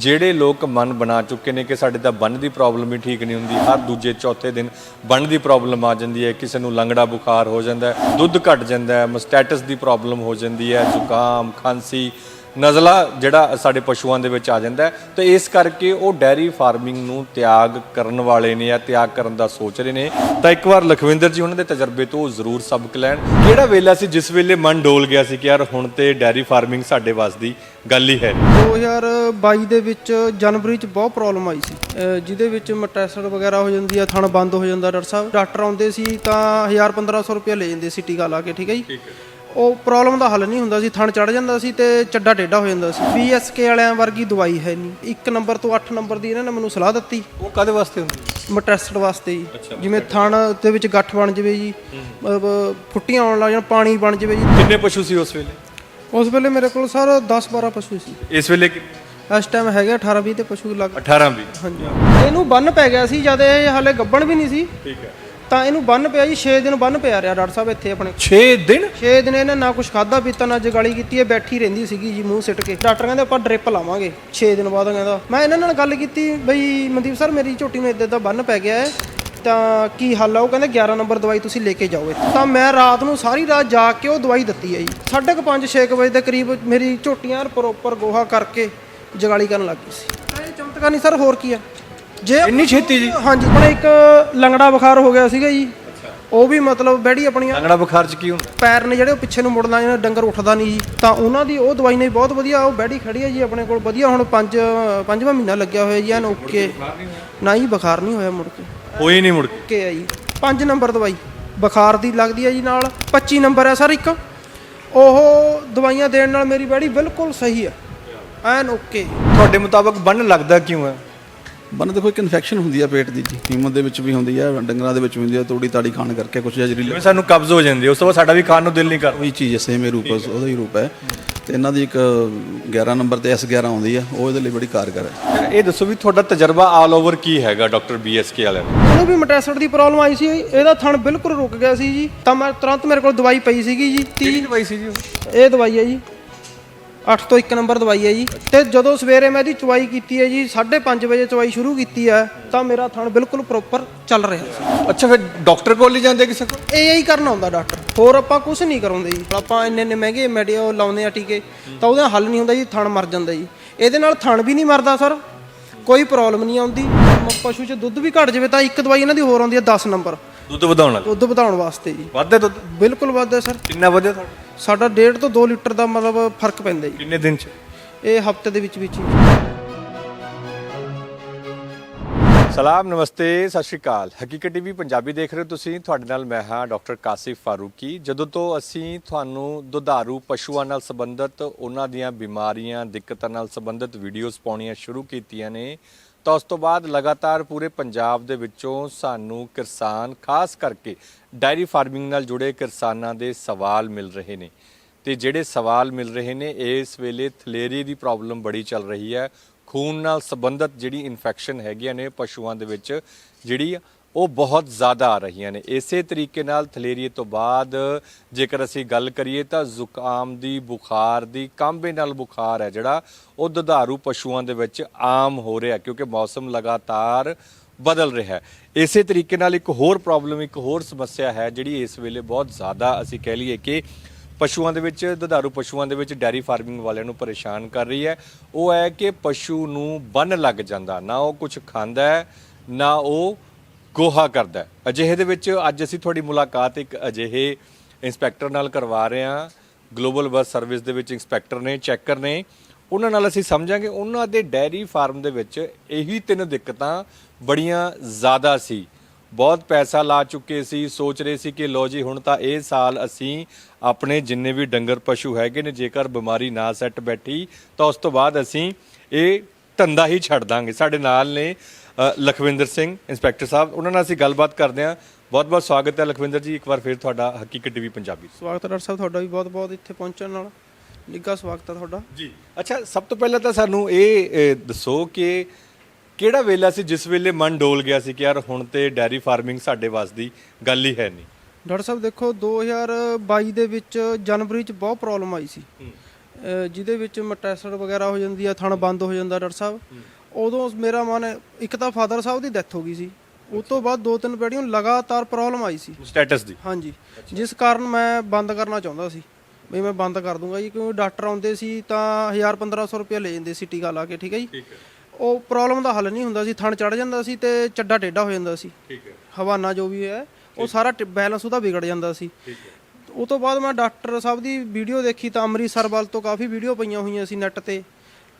ਜਿਹੜੇ ਲੋਕ ਮਨ ਬਣਾ ਚੁੱਕੇ ਨੇ ਕਿ ਸਾਡੇ ਤਾਂ ਬੰਨ ਦੀ ਪ੍ਰੋਬਲਮ ਹੀ ਠੀਕ ਨਹੀਂ ਹੁੰਦੀ, ਹਰ ਦੂਜੇ ਚੌਥੇ ਦਿਨ ਬੰਨ ਦੀ ਪ੍ਰੋਬਲਮ ਆ ਜਾਂਦੀ ਹੈ, ਕਿਸੇ ਨੂੰ ਲੰਗੜਾ ਬੁਖਾਰ ਹੋ ਜਾਂਦਾ ਹੈ, ਦੁੱਧ ਘਟ ਜਾਂਦਾ ਹੈ, ਮਸਟੈਟਸ ਦੀ ਪ੍ਰੋਬਲਮ ਹੋ ਜਾਂਦੀ ਹੈ, ਜ਼ੁਕਾਮ, ਖਾਂਸੀ ਨਜ਼ਲਾ ਜਿਹੜਾ ਸਾਡੇ ਪਸ਼ੂਆਂ ਦੇ ਵਿੱਚ ਆ ਜਾਂਦਾ ਹੈ। ਤੇ ਇਸ ਕਰਕੇ ਉਹ ਡੈਰੀ ਫਾਰਮਿੰਗ ਨੂੰ ਤਿਆਗ ਕਰਨ ਵਾਲੇ ਨੇ ਜਾਂ ਤਿਆਗ ਕਰਨ ਦਾ ਸੋਚ ਰਹੇ ਨੇ। ਤਾਂ ਇੱਕ ਵਾਰ ਲਖਵਿੰਦਰ ਜੀ ਉਹਨਾਂ ਦੇ ਤਜਰਬੇ ਤੋਂ ਜ਼ਰੂਰ ਸਬਕ ਲੈਣ। ਕਿਹੜਾ ਵੇਲਾ ਸੀ ਜਿਸ ਵੇਲੇ ਮਨ ਡੋਲ ਗਿਆ ਸੀ ਕਿ ਯਾਰ ਹੁਣ ਤੇ ਡੈਰੀ ਫਾਰਮਿੰਗ ਸਾਡੇ ਵੱਸ ਦੀ ਗੱਲ ਹੀ ਹੈ? ਨਹੀਂ 2022 ਦੇ ਵਿੱਚ ਜਨਵਰੀ ਚ ਬਹੁਤ ਪ੍ਰੋਬਲਮ ਆਈ ਸੀ। ਅਹ ਜਿਹਦੇ ਵਿੱਚ ਮਟੈਸਟ ਵਗੈਰਾ ਹੋ ਜਾਂਦੀ ਆ ਥਣ ਬੰਦ ਹੋ ਜਾਂਦਾ ਡਾਕਟਰ ਸਾਹਿਬ। ਡਾਕਟਰ ਆਉਂਦੇ ਸੀ ਤਾਂ 1000 1500 ਰੁਪਏ ਲੈ ਜਾਂਦੇ ਸੀ ਟੀਕਾ ਲਾ ਕੇ ਠੀਕ ਹੈ ਜੀ? ਉਹ ਪ੍ਰੋਬਲਮ ਦਾ ਹੱਲ ਨਹੀਂ ਹੁੰਦਾ ਸੀ ਥਣ ਚੜ ਜਾਂਦਾ ਸੀ ਤੇ ਚੱਡਾ ਟੇਢਾ ਹੋ ਜਾਂਦਾ ਸੀ। ਬੀਐਸਕੇ ਵਾਲਿਆਂ ਵਰਗੀ ਦਵਾਈ ਹੈ ਨਹੀਂ। ਇੱਕ ਨੰਬਰ ਤੋਂ 8 ਨੰਬਰ ਦੀ ਇਹਨਾਂ ਨੇ ਮੈਨੂੰ ਸਲਾਹ ਦਿੱਤੀ। ਉਹ ਕਦੇ ਵਾਸਤੇ ਹੁੰਦੀ ਮਟੈਸਟ ਵਾਸਤੇ ਜੀ। ਜਿਵੇਂ ਥਣ ਦੇ ਵਿੱਚ ਗੱਠ ਬਣ ਜਵੇ ਜੀ ਮਤਲਬ ਫੁੱਟੀਆਂ ਆਉਣ ਲੱਗ ਜਾਣ ਪਾਣੀ ਬਣ ਜਵੇ ਜੀ। ਕਿੰਨੇ ਪਸ਼ੂ ਸੀ ਉਸ ਵੇਲੇ? ਉਸ ਵੇਲੇ ਮੇਰੇ ਕੋਲ ਸਰ 10 12 ਪਸ਼ੂ ਸੀ। ਇਸ ਵੇਲੇ ਇਸ ਟਾਈਮ ਹੈਗੇ 18 20 ਤੇ ਪਸ਼ੂ ਲੱਗ 18 ਵੀ ਹਾਂਜੀ। ਇਹਨੂੰ ਬੰਨ ਪੈ ਗਿਆ ਸੀ ਜਦ ਇਹ ਹਾਲੇ ਗੱਬਣ ਵੀ ਨਹੀਂ ਸੀ। ਠੀਕ ਹੈ। ਤਾਂ ਇਹਨੂੰ ਬੰਨ ਪਿਆ ਜੀ 6 ਦਿਨ ਬੰਨ ਪਿਆ ਰਿਹਾ ਡਾਕਟਰ ਸਾਹਿਬ ਇੱਥੇ ਆਪਣੇ। 6 ਦਿਨ? 6 ਦਿਨ ਇਹਨੇ ਨਾ ਕੁਝ ਖਾਦਾ ਪੀਤਾ ਨਾ ਜਗਾਲੀ ਕੀਤੀ ਇਹ ਬੈਠੀ ਰਹਿੰਦੀ ਸੀਗੀ ਜੀ ਮੂੰਹ ਸਿੱਟ ਕੇ। ਡਾਕਟਰ ਕਹਿੰਦੇ ਆਪਾਂ ਡ੍ਰਿਪ ਲਾਵਾਂਗੇ 6 ਦਿਨ ਬਾਅਦ ਕਹਿੰਦਾ। ਮੈਂ ਇਹਨਾਂ ਨਾਲ ਗੱਲ ਕੀਤੀ ਬਈ ਮਨਦੀਪ ਸਰ ਮੇਰੀ ਝੋਟੀ ਨੂੰ ਇੱਦਾਂ ਦਾ ਬੰਨ ਪੈ ਗਿਆ ਹੈ ਤਾਂ ਕੀ ਹੱਲ ਆ? ਉਹ ਕਹਿੰਦੇ 11 ਨੰਬਰ ਦਵਾਈ ਤੁਸੀਂ ਲੈ ਕੇ ਜਾਓ ਤਾਂ ਮੈਂ ਰਾਤ ਨੂੰ ਸਾਰੀ ਰਾਤ ਜਾ ਕੇ ਉਹ ਦਵਾਈ ਦਿੱਤੀ ਹੈ ਜੀ। 5:30 6 ਵਜੇ ਦੇ ਕਰੀਬ ਮੇਰੀ ਝੋਟੀਆਂ ਪ੍ਰੋਪਰ ਗੋਹਾ ਕਰਕੇ ਜਗਾਲੀ ਕਰਨ ਲੱਗ ਗਈ ਸੀ। ਤਾਂ ਇਹ ਚਮਤਕਾਰ ਨਹੀਂ ਸਰ ਹੋਰ ਕੀ ਆ ਜੇ ਇੰਨੀ ਛੇਤੀ ਜੀ? ਹਾਂਜੀ ਆਪਣੇ ਇੱਕ ਲੰਗੜਾ ਬੁਖਾਰ ਹੋ ਗਿਆ ਸੀਗਾ ਜੀ। ਉਹ ਵੀ ਮਤਲਬ ਬੈੜੀ ਆਪਣੀਆਂ ਲੰਗੜਾ ਬੁਖਾਰ ਚ ਕੀ ਹੁੰਦਾ? ਪੈਰ ਨੇ ਜਿਹੜੇ ਉਹ ਪਿੱਛੇ ਨੂੰ ਮੁੜਨਾ ਜਿਹੜਾ ਡੰਗਰ ਉੱਠਦਾ ਨਹੀਂ ਜੀ ਤਾਂ ਉਹਨਾਂ ਦੀ ਉਹ ਦਵਾਈ ਨੇ ਬਹੁਤ ਵਧੀਆ ਉਹ ਬੈੜੀ ਖੜੀ ਹੈ ਜੀ ਆਪਣੇ ਕੋਲ ਵਧੀਆ ਹੁਣ ਪੰਜ ਪੰਜਵਾਂ ਮਹੀਨਾ ਲੱਗਿਆ ਹੋਇਆ ਜੀ ਐਨ ਓਕੇ। ਨਾ ਜੀ ਬੁਖਾਰ ਨਹੀਂ ਹੋਇਆ ਮੁੜ ਕੇ। ਹੋਈ ਨਹੀਂ ਮੁੜ ਕੇ? ਓਕੇ ਜੀ। 5 ਨੰਬਰ ਦਵਾਈ ਬੁਖਾਰ ਦੀ ਲੱਗਦੀ ਹੈ ਜੀ ਨਾਲ। 25 ਨੰਬਰ ਹੈ ਸਰ ਇੱਕ। ਉਹ ਦਵਾਈਆਂ ਦੇਣ ਨਾਲ ਮੇਰੀ ਬੈੜੀ ਬਿਲਕੁਲ ਸਹੀ ਹੈ। ਐਨ ਓਕੇ। ਤੁਹਾਡੇ ਮੁਤਾਬਕ ਬੰਨ ਲੱਗਦਾ ਕਿਉਂ ਹੈ? ਬੰਨ ਦੇਖੋ ਇੱਕ ਇਨਫੈਕਸ਼ਨ ਹੁੰਦੀ ਆ ਪੇਟ ਦੀ ਜੀ। ਹੀਮਨ ਦੇ ਵਿੱਚ ਵੀ ਹੁੰਦੀ ਆ ਡੰਗਰਾਂ ਦੇ ਵਿੱਚ ਵੀ ਹੁੰਦੀ ਆ ਤੋੜੀ ਤਾੜੀ ਖਾਣ ਕਰਕੇ ਕੁਝ ਜ਼ਹਿਰੀਲੇ ਜਿਵੇਂ ਸਾਨੂੰ ਕਬਜ਼ ਹੋ ਜਾਂਦੀ ਹੈ ਉਸ ਤੋਂ ਬਾਅਦ ਸਾਡਾ ਵੀ ਖਾਣ ਨੂੰ ਦਿਲ ਨਹੀਂ ਕਰਦਾ। ਉਹੀ ਚੀਜ਼ ਸੇਮ ਹੀ ਰੂਪ ਆ, ਉਹਦਾ ਹੀ ਰੂਪ ਹੈ ਤੇ ਇਹਨਾਂ ਦੀ ਇੱਕ 11 ਨੰਬਰ ਤੇ S11 ਆਉਂਦੀ ਆ ਉਹ ਇਹਦੇ ਲਈ ਬੜੀ ਕਾਰਗਰ ਹੈ ਇਹ ਦੱਸੋ ਵੀ ਤੁਹਾਡਾ ਤਜਰਬਾ ਆਲ ਓਵਰ ਕੀ ਹੈਗਾ ਡਾਕਟਰ ਬੀਐਸਕੇ ਵਾਲਿਆਂ ਦਾ? ਉਹਨੂੰ ਵੀ ਮਟੈਸਟ ਦੀ ਪ੍ਰੋਬਲਮ ਆਈ ਸੀ ਇਹਦਾ ਥਣ ਬਿਲਕੁਲ ਰੁਕ ਗਿਆ ਸੀ ਜੀ ਤਾਂ ਮੈਂ ਤੁਰੰਤ ਮੇਰੇ ਕੋਲ ਦਵਾਈ ਪਈ ਸੀਗੀ ਜੀ 30 ਦਵਾਈ ਸੀ ਜੀ ਇਹ ਦਵਾਈ ਹੈ ਜੀ। 8 ਤੋਂ 1 ਨੰਬਰ ਦਵਾਈ ਹੈ ਜੀ। ਤੇ ਜਦੋਂ ਸਵੇਰੇ ਮੈਂ ਇਹਦੀ ਚਵਾਈ ਕੀਤੀ ਹੈ ਜੀ 5:30 ਵਜੇ ਚਵਾਈ ਸ਼ੁਰੂ ਕੀਤੀ ਹੈ ਤਾਂ ਮੇਰਾ ਥਣ ਬਿਲਕੁਲ ਪ੍ਰੋਪਰ ਚੱਲ ਰਿਹਾ ਸੀ। ਅੱਛਾ ਫਿਰ ਡਾਕਟਰ ਕੋਲ ਨਹੀਂ ਜਾਂਦੇ ਕਿਸੇ ਕੋਲ? ਇਹ ਹੀ ਕਰਨਾ ਹੁੰਦਾ ਡਾਕਟਰ। ਹੋਰ ਆਪਾਂ ਕੁਝ ਨਹੀਂ ਕਰਾਉਂਦੇ ਜੀ। ਆਪਾਂ ਇੰਨੇ ਇੰਨੇ ਮਹਿੰਗੇ ਮੈਡੀਓ ਲਾਉਂਦੇ ਆ ਟੀਕੇ ਤਾਂ ਉਹਦਾ ਹੱਲ ਨਹੀਂ ਹੁੰਦਾ ਜੀ ਥਣ ਮਰ ਜਾਂਦਾ ਜੀ। ਇਹਦੇ ਨਾਲ ਥਣ ਵੀ ਨਹੀਂ ਮਰਦਾ ਸਰ। ਕੋਈ ਪ੍ਰੋਬਲਮ ਨਹੀਂ ਆਉਂਦੀ। ਪਸ਼ੂ 'ਚ ਦੁੱਧ ਵੀ ਘਟ ਜਾਵੇ ਤਾਂ ਇੱਕ ਦਵਾਈ ਇਹਨਾਂ ਦੀ ਹੋਰ ਆਉਂਦੀ ਹੈ 10 ਨੰਬਰ। ਦੁੱਧ ਵਧਾਉਣ ਵਾਲਾ। ਦੁੱਧ ਵਧਾਉਣ ਵਾਸਤੇ ਜੀ। ਵੱਧਦਾ ਦੁੱਧ? ਬਿਲਕੁਲ ਵੱਧਦਾ ਸਰ। ਕਿੰਨਾ ਵਧਿਆ ਤੁਹਾਡਾ? ਸਾਡਾ 1.5 ਤੋਂ 2 ਲੀਟਰ ਦਾ ਮਤਲਬ ਫ਼ਰਕ ਪੈਂਦਾ ਜੀ। ਕਿੰਨੇ ਦਿਨ ਚ? ਇਹ ਹਫ਼ਤੇ ਦੇ ਵਿੱਚ ਵਿੱਚ ਹੀ। ਸਲਾਮ ਨਮਸਤੇ ਸਤਿ ਸ਼੍ਰੀ ਅਕਾਲ। ਹਕੀਕਤ ਟੀਵੀ ਪੰਜਾਬੀ ਦੇਖ ਰਹੇ ਹੋ ਤੁਸੀਂ। ਤੁਹਾਡੇ ਨਾਲ ਮੈਂ ਹਾਂ ਡਾਕਟਰ ਕਾਸਿਫ ਫਾਰੂਕੀ। ਜਦੋਂ ਤੋਂ ਅਸੀਂ ਤੁਹਾਨੂੰ ਦੁਧਾਰੂ ਪਸ਼ੂਆਂ ਨਾਲ ਸੰਬੰਧਿਤ ਉਹਨਾਂ ਦੀਆਂ ਬਿਮਾਰੀਆਂ ਦਿੱਕਤਾਂ ਨਾਲ ਸੰਬੰਧਿਤ ਵੀਡੀਓਜ਼ ਪਾਉਣੀਆਂ ਸ਼ੁਰੂ ਕੀਤੀਆਂ ਨੇ ਤਾਂ ਉਸ ਤੋਂ ਬਾਅਦ ਲਗਾਤਾਰ ਪੂਰੇ ਪੰਜਾਬ ਦੇ ਵਿੱਚੋਂ ਸਾਨੂੰ ਕਿਸਾਨ, ਖਾਸ ਕਰਕੇ ਡਾਇਰੀ ਫਾਰਮਿੰਗ ਨਾਲ ਜੁੜੇ ਕਿਸਾਨਾਂ ਦੇ ਸਵਾਲ ਮਿਲ ਰਹੇ ਨੇ। ਤੇ ਜਿਹੜੇ ਸਵਾਲ ਮਿਲ ਰਹੇ ਨੇ, ਇਸ ਵੇਲੇ ਥਲੇਰੀ ਦੀ ਪ੍ਰੋਬਲਮ ਬੜੀ ਚੱਲ ਰਹੀ ਹੈ। ਖੂਨ ਨਾਲ ਸੰਬੰਧਿਤ ਜਿਹੜੀ ਇਨਫੈਕਸ਼ਨ ਹੈਗੀਆਂ ਨੇ ਪਸ਼ੂਆਂ ਦੇ ਵਿੱਚ, ਜਿਹੜੀ ਉਹ ਬਹੁਤ ਜ਼ਿਆਦਾ ਆ ਰਹੀਆਂ ਨੇ। ਇਸੇ ਤਰੀਕੇ ਨਾਲ ਥਲੇਰੀਏ ਤੋਂ ਬਾਅਦ ਜੇਕਰ ਅਸੀਂ ਗੱਲ ਕਰੀਏ ਤਾਂ ਜ਼ੁਕਾਮ ਦੀ, ਬੁਖਾਰ ਦੀ, ਕਾਂਬੇ ਨਾਲ ਬੁਖਾਰ ਹੈ ਜਿਹੜਾ, ਉਹ ਦੁਧਾਰੂ ਪਸ਼ੂਆਂ ਦੇ ਵਿੱਚ ਆਮ ਹੋ ਰਿਹਾ ਕਿਉਂਕਿ ਮੌਸਮ ਲਗਾਤਾਰ ਬਦਲ ਰਿਹਾ ਹੈ। ਇਸੇ ਤਰੀਕੇ ਨਾਲ ਇੱਕ ਹੋਰ ਪ੍ਰੋਬਲਮ, ਇੱਕ ਹੋਰ ਸਮੱਸਿਆ ਹੈ ਜਿਹੜੀ ਇਸ ਵੇਲੇ ਬਹੁਤ ਜ਼ਿਆਦਾ ਅਸੀਂ ਕਹਿ ਲਈਏ ਕਿ ਪਸ਼ੂਆਂ ਦੇ ਵਿੱਚ, ਦੁਧਾਰੂ ਪਸ਼ੂਆਂ ਦੇ ਵਿੱਚ ਡੈਰੀ ਫਾਰਮਿੰਗ ਵਾਲਿਆਂ ਨੂੰ ਪਰੇਸ਼ਾਨ ਕਰ ਰਹੀ ਹੈ। ਉਹ ਹੈ ਕਿ ਪਸ਼ੂ ਨੂੰ ਬੰਨ ਲੱਗ ਜਾਂਦਾ। ਨਾ ਉਹ ਕੁਝ ਖਾਂਦਾ ਹੈ, ਨਾ ਉਹ ਗੋਹਾ ਕਰਦਾ ਅਜਿਹੇ ਦੇ ਵਿੱਚ ਅੱਜ ਅਸੀਂ ਤੁਹਾਡੀ ਮੁਲਾਕਾਤ ਇੱਕ ਅਜਿਹੇ ਇੰਸਪੈਕਟਰ ਨਾਲ ਕਰਵਾ ਰਹੇ ਹਾਂ। ਗਲੋਬਲ ਬੱਸ ਸਰਵਿਸ ਦੇ ਵਿੱਚ ਇੰਸਪੈਕਟਰ ਨੇ, ਚੈੱਕਰ ਨੇ। ਉਹਨਾਂ ਨਾਲ ਅਸੀਂ ਸਮਝਾਂਗੇ, ਉਹਨਾਂ ਦੇ ਡੈਰੀ ਫਾਰਮ ਦੇ ਵਿੱਚ ਇਹੀ ਤਿੰਨ ਦਿੱਕਤਾਂ ਬੜੀਆਂ ਜ਼ਿਆਦਾ ਸੀ। ਬਹੁਤ ਪੈਸਾ ਲਾ ਚੁੱਕੇ ਸੀ, ਸੋਚ ਰਹੇ ਸੀ ਕਿ ਲੋ ਜੀ, ਹੁਣ ਤਾਂ ਇਹ ਸਾਲ ਅਸੀਂ ਆਪਣੇ ਜਿੰਨੇ ਵੀ ਡੰਗਰ ਪਸ਼ੂ ਹੈਗੇ ਨੇ, ਜੇਕਰ ਬਿਮਾਰੀ ਨਾ ਸੈੱਟ ਬੈਠੀ, ਤਾਂ ਉਸ ਤੋਂ ਬਾਅਦ ਅਸੀਂ ਇਹ ਧੰਦਾ ਹੀ ਛੱਡ ਦਾਂਗੇ। ਸਾਡੇ ਨਾਲ ਨੇ ਅ, ਲਖਵਿੰਦਰ ਸਿੰਘ ਇੰਸਪੈਕਟਰ ਸਾਹਿਬ ਉਹਨਾਂ ਨਾਲ ਅਸੀਂ ਗੱਲਬਾਤ ਕਰਦੇ ਹਾਂ। ਬਹੁਤ ਬਹੁਤ ਸਵਾਗਤ ਹੈ ਲਖਵਿੰਦਰ ਜੀ ਇੱਕ ਵਾਰ ਫਿਰ ਤੁਹਾਡਾ ਹਕੀਕਤ ਟੀਵੀ ਪੰਜਾਬੀ ਸਵਾਗਤ ਹੈ ਡਾਕਟਰ ਸਾਹਿਬ ਤੁਹਾਡਾ ਵੀ ਬਹੁਤ ਬਹੁਤ ਇੱਥੇ ਪਹੁੰਚਣ ਨਾਲ। ਨਿੱਘਾ ਸਵਾਗਤ ਹੈ ਤੁਹਾਡਾ। ਜੀ। ਅੱਛਾ ਸਭ ਤੋਂ ਪਹਿਲਾਂ ਤਾਂ ਸਾਨੂੰ ਇਹ ਅ, ਦੱਸੋ ਕਿ ਕਿਹੜਾ ਵੇਲਾ ਸੀ ਜਿਸ ਵੇਲੇ ਮਨ ਡੋਲ ਗਿਆ ਸੀ ਕਿ ਯਾਰ ਹੁਣ ਤੇ ਡੈਰੀ ਫਾਰਮਿੰਗ ਸਾਡੇ ਵੱਸ ਦੀ ਗੱਲ ਹੀ ਹੈ ਨਹੀਂ? ਡਾਕਟਰ ਸਾਹਿਬ ਦੇਖੋ 2022 ਦੇ ਵਿੱਚ ਜਨਵਰੀ ਚ ਬਹੁਤ ਪ੍ਰੋਬਲਮ ਆਈ ਸੀ। ਜਿਹਦੇ ਵਿੱਚ ਮਟੈਸਡ ਵਗੈਰਾ ਹੋ ਜਾਂਦੀ ਆ ਥਣ ਬੰਦ ਹੋ ਜਾਂਦਾ ਡਾਕਟਰ ਸਾਹਿਬ। ਉਦੋਂ ਮੇਰਾ ਮਨ ਇੱਕ ਤਾਂ ਫਾਦਰ ਸਾਹਿਬ ਦੀ ਡੈਥ ਹੋ ਗਈ ਸੀ। ਉਸ ਤੋਂ ਬਾਅਦ ਦੋ ਤਿੰਨ ਨੂੰ ਲਗਾਤਾਰ ਪ੍ਰੋਬਲਮ ਆਈ ਸੀ। ਸਟੇਟਸ ਦੀ। ਹਾਂਜੀ। ਜਿਸ ਕਾਰਨ ਮੈਂ ਬੰਦ ਕਰਨਾ ਚਾਹੁੰਦਾ ਸੀ। ਵੀ ਮੈਂ ਬੰਦ ਕਰ ਦੂੰਗਾ ਜੀ ਕਿਉਂਕਿ ਡਾਕਟਰ ਆਉਂਦੇ ਸੀ ਤਾਂ 1000 1500 ਰੁਪਏ ਲੈ ਜਾਂਦੇ ਸੀ ਟੀਕਾ ਲਾ ਕੇ ਠੀਕ ਹੈ ਜੀ? ਉਹ ਪ੍ਰੋਬਲਮ ਦਾ ਹੱਲ ਨਹੀਂ ਹੁੰਦਾ ਸੀ। ਥਣ ਚੜ ਜਾਂਦਾ ਸੀ ਤੇ ਚੱਡਾ ਟੇਢਾ ਹੋ ਜਾਂਦਾ ਸੀ। ਠੀਕ ਹੈ। ਹਵਾਨਾ ਜੋ ਵੀ ਹੈ ਉਹ ਸਾਰਾ ਬੈਲੈਂਸ ਉਹਦਾ ਵਿਗੜ ਜਾਂਦਾ ਸੀ। ਉਹ ਤੋਂ ਬਾਅਦ ਮੈਂ ਡਾਕਟਰ ਸਾਹਿਬ ਦੀ ਵੀਡੀਓ ਦੇਖੀ ਤਾਂ ਅੰਮ੍ਰਿਤਸਰ ਵੱਲ ਤੋਂ ਕਾਫੀ ਵੀਡੀਓ ਪਈਆਂ ਹੋਈਆਂ ਸੀ ਨੈੱਟ ਤੇ।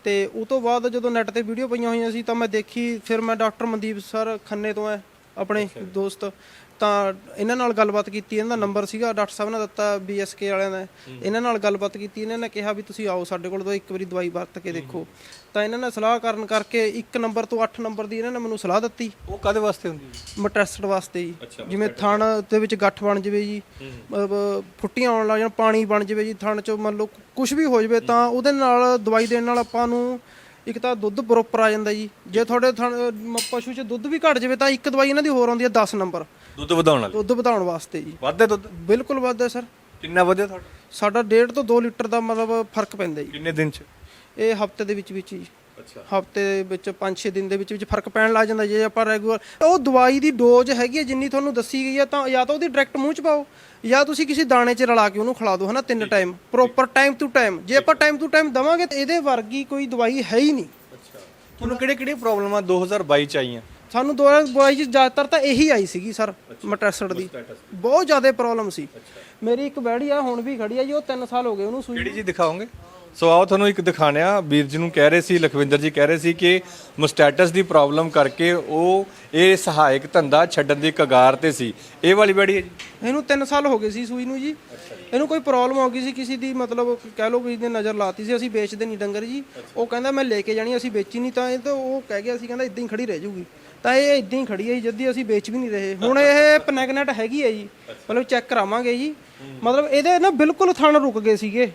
ਤੇ ਉਹ ਤੋਂ ਬਾਅਦ ਜਦੋਂ ਨੈੱਟ ਤੇ ਵੀਡੀਓ ਪਈਆਂ ਹੋਈਆਂ ਸੀ ਤਾਂ ਮੈਂ ਦੇਖੀ, ਫਿਰ ਮੈਂ ਡਾਕਟਰ ਮਨਦੀਪ ਸਰ ਖੰਨੇ ਤੋਂ ਹੈ ਆਪਣੇ ਦੋਸਤ ਤਾਂ ਇਹਨਾਂ ਨਾਲ ਗੱਲਬਾਤ ਕੀਤੀ ਇਹਨਾਂ ਦਾ ਨੰਬਰ ਸੀਗਾ ਡਾਕਟਰ ਸਾਹਿਬ ਨੇ ਦਿੱਤਾ ਬੀਐਸਕੇ ਵਾਲਿਆਂ ਦਾ ਇਹਨਾਂ ਨਾਲ ਗੱਲਬਾਤ ਕੀਤੀ ਇਹਨਾਂ ਨੇ ਕਿਹਾ ਵੀ ਤੁਸੀਂ ਆਓ ਸਾਡੇ ਕੋਲ ਤੋਂ ਇੱਕ ਵਾਰੀ ਦਵਾਈ ਵਰਤ ਕੇ ਦੇਖੋ। ਤਾਂ ਇਹਨਾਂ ਨੇ ਸਲਾਹ ਕਰਨ ਕਰਕੇ ਇੱਕ ਨੰਬਰ ਤੋਂ 8 ਨੰਬਰ ਦੀ ਇਹਨਾਂ ਨੇ ਮੈਨੂੰ ਸਲਾਹ ਦਿੱਤੀ। ਉਹ ਕਦੇ ਵਾਸਤੇ ਹੁੰਦੀ ਹੈ ਮਟੈਸਟ ਵਾਸਤੇ ਜੀ। ਜਿਵੇਂ ਥਣ ਦੇ ਵਿੱਚ ਗੱਠ ਬਣ ਜਵੇ ਜੀ ਮਤਲਬ ਫੁੱਟੀਆਂ ਆਉਣ ਲੱਗ ਜਾਣ ਪਾਣੀ ਬਣ ਜਵੇ ਜੀ ਥਣ ਚ ਮੰਨ ਲਓ ਕੁਝ ਵੀ ਹੋ ਜਵੇ ਤਾਂ ਉਹਦੇ ਨਾਲ ਦਵਾਈ ਦੇਣ ਨਾਲ ਆਪਾਂ ਨੂੰ ਇੱਕ ਤਾਂ ਦੁੱਧ ਪ੍ਰੋਪਰ ਆ ਜਾਂਦਾ ਜੀ। ਜੇ ਤੁਹਾਡੇ ਥਣ ਮ- ਪਸ਼ੂ 'ਚ ਦੁੱਧ ਵੀ ਘਟ ਜਾਵੇ ਤਾਂ ਇੱਕ ਦਵਾਈ ਇਹਨਾਂ ਦੀ ਹੋਰ ਆਉਂਦੀ ਹੈ 10 ਨੰਬਰ। ਦੁੱਧ ਵਧਾਉਣ ਵਾਲੀ? ਦੁੱਧ ਵਧਾਉਣ ਵਾਸਤੇ ਜੀ। ਵੱਧਦੇ ਦੁੱਧ? ਬਿਲਕੁਲ ਵੱਧਦਾ ਸਰ। ਕਿੰਨਾ ਵਧਿਆ ਤੁਹਾਡਾ? ਸਾਡਾ 1.5 ਤੋਂ 2 ਲੀਟਰ ਦਾ ਮਤਲਬ ਫ਼ਰਕ ਪੈਂਦਾ ਜੀ। ਕਿੰਨੇ ਦਿਨ ਚ? ਇਹ ਹਫ਼ਤੇ ਦੇ ਵਿੱਚ ਵਿੱਚ ਜੀ। ਅੱਛਾ। ਹਫ਼ਤੇ ਦੇ ਵਿੱਚ 5-6 ਦਿਨ ਦੇ ਵਿੱਚ ਵਿੱਚ ਫ਼ਰਕ ਪੈਣ ਲੱਗ ਜਾਂਦਾ। ਜੇ ਆਪਾਂ ਰੈਗੂਲਰ ਉਹ ਦਵਾਈ ਦੀ ਡੋਜ਼ ਹੈਗੀ ਹੈ ਜਿੰਨੀ ਤੁਹਾਨੂੰ ਦੱਸੀ ਗਈ ਹੈ ਤਾਂ ਜਾਂ ਤਾਂ ਉਹਦੀ ਡਾਇਰੈਕਟ ਮੂੰਹ ਚ ਪਾਓ। ਜਾਂ ਤੁਸੀਂ ਕਿਸੇ ਦਾਣੇ 'ਚ ਰਲਾ ਕੇ ਉਹਨੂੰ ਖਿਲਾ ਦਿਓ ਹਨਾ ਤਿੰਨ time proper time to time ਜੇ ਆਪਾਂ ਟਾਈਮ ਟੂ ਟਾਈਮ ਦਵਾਂਗੇ ਤਾਂ ਇਹਦੇ ਵਰਗੀ ਕੋਈ ਦਵਾਈ ਹੈ ਹੀ ਨਹੀਂ। ਤੁਹਾਨੂੰ ਕਿਹੜੇ ਕਿਹੜੇ ਪ੍ਰੋਬਲਮਾਂ 2022 ਚ ਆਈਆਂ? ਸਾਨੂੰ 2022 ਚ ਜ਼ਿਆਦਾਤਰ ਤਾਂ ਇਹੀ ਆਈ ਸੀਗੀ ਸਰ ਮਟੈਸਡ ਦੀ। ਬਹੁਤ ਜ਼ਿਆਦਾ ਪ੍ਰੋਬਲਮ ਸੀ। ਮੇਰੀ ਇੱਕ ਬੈੜੀ ਆ ਹੁਣ ਵੀ ਖੜੀ ਆ ਜੀ ਉਹ 3 ਸਾਲ ਹੋ ਗਏ ਉਹਨੂੰ ਸੂਈ ਕਿਹੜੀ ਜੀ ਦਿਖਾਓਗੇ? ਸੋ ਆਓ ਤੁਹਾਨੂੰ ਇੱਕ ਦਿਖਾਣਿਆ ਵੀਰ ਜੀ ਨੂੰ ਕਹਿ ਰਹੇ ਸੀ, ਲਖਵਿੰਦਰ ਜੀ ਕਹਿ ਰਹੇ ਸੀ ਕਿ ਮਸਟੈਟਸ ਦੀ ਪ੍ਰੋਬਲਮ ਕਰਕੇ ਉਹ ਇਹ ਸਹਾਇਕ ਧੰਦਾ ਛੱਡਣ ਦੀ ਕਗਾਰ ਤੇ ਸੀ। ਇਹ ਵਾਲੀ ਬੈੜੀ ਹੈ ਜੀ? ਇਹਨੂੰ 3 ਸਾਲ ਹੋ ਗਏ ਸੀ ਸੂਈ ਨੂੰ ਜੀ। ਇਹਨੂੰ ਕੋਈ ਪ੍ਰੋਬਲਮ ਹੋ ਗਈ ਸੀ ਕਿਸੇ ਦੀ, ਮਤਲਬ ਕਹਿ ਲਓ ਕਿਸੇ ਦੀ ਨਜ਼ਰ ਲਾਤੀ ਸੀ, ਅਸੀਂ ਵੇਚਦੇ ਨਹੀਂ ਡੰਗਰ ਜੀ। ਉਹ ਕਹਿੰਦਾ ਮੈਂ ਲੈ ਕੇ ਜਾਣੀ, ਅਸੀਂ ਵੇਚੀ ਨਹੀਂ ਤਾਂ ਇਹ ਤਾਂ ਉਹ ਕਹਿ ਗਿਆ ਸੀ, ਕਹਿੰਦਾ ਇਦਾਂ ਹੀ ਖੜੀ ਰਹਿ ਜੂਗੀ। ਤਾਂ ਇਹ ਇਦਾਂ ਹੀ ਖੜੀ ਹੈ ਜੀ, ਜਦੀ ਅਸੀਂ ਵੇਚ ਵੀ ਨਹੀਂ ਰਹੇ। ਹੁਣ ਇਹ ਪਨੈਗਨੈਟ ਹੈਗੀ ਹੈ ਜੀ, ਮਤਲਬ ਚੈੱਕ ਕਰਾਵਾਂਗੇ ਜੀ। ਮਤਲਬ ਇਹਦੇ ਨਾ ਬਿਲਕੁਲ ਥਣ ਰੁਕ ਗਏ ਸੀਗੇ।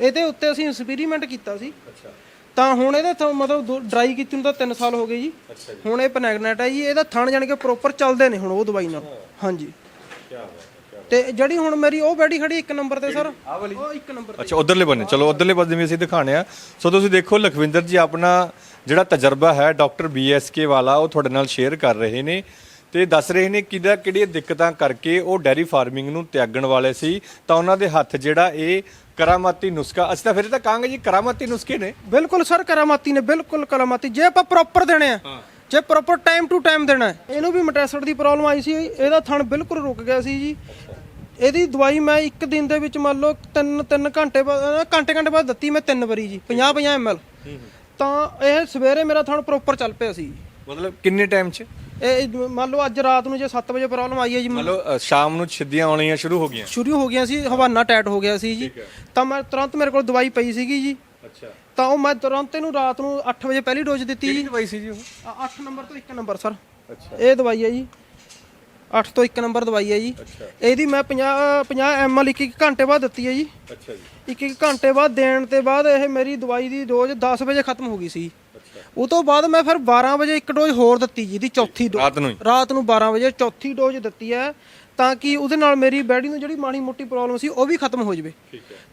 ਇਹਦੇ ਉੱਤੇ ਅਸੀਂ ਐਕਸਪੈਰੀਮੈਂਟ ਕੀਤਾ ਸੀ। ਤਾਂ ਹੁਣ ਇਹਦੇ ਥ- ਮਤਲਬ ਡਰਾਈ ਕੀਤੀ ਨੂੰ ਤਾਂ 3 ਸਾਲ ਹੋ ਗਏ ਜੀ। ਹੁਣ ਇਹ ਪਨੈਗਨੈਟ ਹੈ ਜੀ ਇਹਦਾ ਥਣ ਜਾਣ ਕੇ ਪ੍ਰੋਪਰ ਚੱਲਦੇ ਨੇ ਹੁਣ ਉਹ ਦਵਾਈ ਨਾਲ। ਹਾਂਜੀ। ਤੇ ਜਿਹੜੀ ਹੁਣ ਮੇਰੀ ਉਹ ਬੈਡੀ ਖੜੀ ਇੱਕ ਨੰਬਰ ਤੇ ਸਰ। ਉਹ ਇੱਕ ਨੰਬਰ ਤੇ। ਅੱਛਾ ਉਧਰਲੇ ਬੰਨੇ। ਚਲੋ ਉਧਰਲੇ ਬੰਨੇ ਵੀ ਅਸੀਂ ਦਿਖਾਣੇ ਆ। ਸੋ ਤੁਸੀਂ ਦੇਖੋ ਲਖਵਿੰਦਰ ਜੀ ਆਪਣਾ ਜਿਹੜਾ ਤਜਰਬਾ ਹੈ ਡਾਕਟਰ ਬੀਐਸਕੇ ਵਾਲਾ ਉਹ ਤੁਹਾਡੇ ਨਾਲ ਸ਼ੇਅਰ ਕਰ ਰਹੇ ਨੇ। ਤੇ ਦੱਸ ਰਹੇ ਨੇ ਕਿਹਦਾ ਕਿਹੜੀਆਂ ਦਿੱਕਤਾਂ ਕਰਕੇ ਉਹ ਡੈਰੀ ਫਾਰਮਿੰਗ ਨੂੰ ਤਿਆਗਣ ਵਾਲੇ ਸੀ ਤਾਂ ਉਹਨਾਂ ਦੇ ਹੱਥ ਜਿਹੜਾ ਇਹ ਕਰਾਮਾਤੀ ਨੁਸਖਾ ਅਸੀਂ ਤਾਂ ਫਿਰ ਤਾਂ ਕਹਾਂਗੇ ਜੀ ਕਰਾਮਾਤੀ ਨੁਸਖੇ ਨੇ। ਬਿਲਕੁਲ ਸਰ ਕਰਾਮਾਤੀ ਨੇ ਬਿਲਕੁਲ ਕਰਾਮਾਤੀ। ਜੇ ਆਪਾਂ ਪ੍ਰੋਪਰ ਦੇਣੇ ਆ ਜੇ ਪ੍ਰੋਪਰ ਟਾਈਮ ਟੂ ਟਾਈਮ ਦੇਣਾ। ਇਹਨੂੰ ਵੀ ਮਟੈਸਡ ਦੀ ਪ੍ਰੋਬਲਮ ਆਈ ਸੀ ਇਹਦਾ ਥਣ ਬਿਲਕੁਲ ਰੁਕ ਗਿਆ ਸੀ ਜੀ। ਇਹਦੀ ਦਵਾਈ ਮੈਂ ਇੱਕ ਦਿਨ ਦੇ ਵਿੱਚ ਮੰਨ ਲਓ 3 3 ਘੰਟੇ ਬਾਅਦ ਘੰਟੇ ਘੰਟੇ ਬਾਅਦ ਦਿੱਤੀ ਮੈਂ ਤਿੰਨ ਵਾਰੀ ਜੀ 50 50 ml ਤਾਂ ਇਹ ਸਵੇਰੇ ਮੇਰਾ ਥਣ ਪ੍ਰੋਪਰ ਚੱਲ ਪਿਆ ਸੀ। ਮਤਲਬ ਕਿੰਨੇ ਟਾਈਮ 'ਚ? ਇਹ ਮੰਨ ਲਓ ਅੱਜ ਰਾਤ ਨੂੰ ਜੇ 7 ਵਜੇ ਪ੍ਰੋਬਲਮ ਆਈ ਹੈ ਜੀ ਮਤਲਬ ਅ, ਸ਼ਾਮ ਨੂੰ ਛਿੱਦੀਆਂ ਆਉਣੀਆਂ ਸ਼ੁਰੂ ਹੋ ਗਈਆਂ। ਸ਼ੁਰੂ ਹੋ ਗਿਆ ਸੀ ਹਵਾਨਾ ਟਾਈਟ ਹੋ ਗਿਆ ਸੀ ਜੀ। ਤਾਂ ਮੈਂ ਤੁਰੰਤ ਮੇਰੇ ਕੋਲ ਦਵਾਈ ਪਈ ਸੀਗੀ ਜੀ। ਅੱਛਾ। ਤਾਂ ਉਹ ਮੈਂ ਤੁਰੰਤ ਇਹਨੂੰ ਰਾਤ ਨੂੰ 8 ਵਜੇ ਪਹਿਲੀ ਡੋਜ਼ ਦਿੱਤੀ ਜੀ। ਦਵਾਈ ਸੀ ਜੀ ਉਹ? 8 ਨੰਬਰ ਤੋਂ 1 ਨੰਬਰ ਸਰ। ਅੱਛਾ। ਇਹ ਦਵਾਈ ਹੈ ਜੀ। 8 ਤੋਂ 1 ਨੰਬਰ ਦਵਾਈ ਹੈ ਜੀ। ਇਹਦੀ ਮੈਂ 50 50 ml ਇੱਕ ਇੱਕ ਘੰਟੇ ਬਾਅਦ ਦਿੱਤੀ ਹੈ ਜੀ। ਅੱਛਾ ਜੀ। ਇੱਕ ਇੱਕ ਘੰਟੇ ਬਾਅਦ ਦੇਣ ਤੇ ਬਾਅਦ ਇਹ ਮੇਰੀ ਦਵਾਈ ਦੀ ਡੋਜ਼ 10 ਵਜੇ ਖਤਮ ਹੋ ਗਈ ਸੀ। ਉਹ ਤੋਂ ਬਾਅਦ ਮੈਂ ਫਿਰ 12 ਵਜੇ ਇੱਕ ਡੋਜ਼ ਹੋਰ ਦਿੱਤੀ ਜੀ ਦੀ ਚੌਥੀ ਡੋਜ਼ ਰਾਤ ਨੂੰ ਰਾਤ ਨੂੰ 12 ਵਜੇ ਚੌਥੀ ਡੋਜ਼ ਦਿੱਤੀ ਹੈ। ਤਾਂ ਕਿ ਉਹਦੇ ਨਾਲ ਮੇਰੀ ਬੈਡੀ ਨੂੰ ਜਿਹੜੀ ਮਾੜੀ ਮੋਟੀ ਪ੍ਰੋਬਲਮ ਸੀ ਉਹ ਵੀ ਖਤਮ ਹੋ ਜਾਵੇ।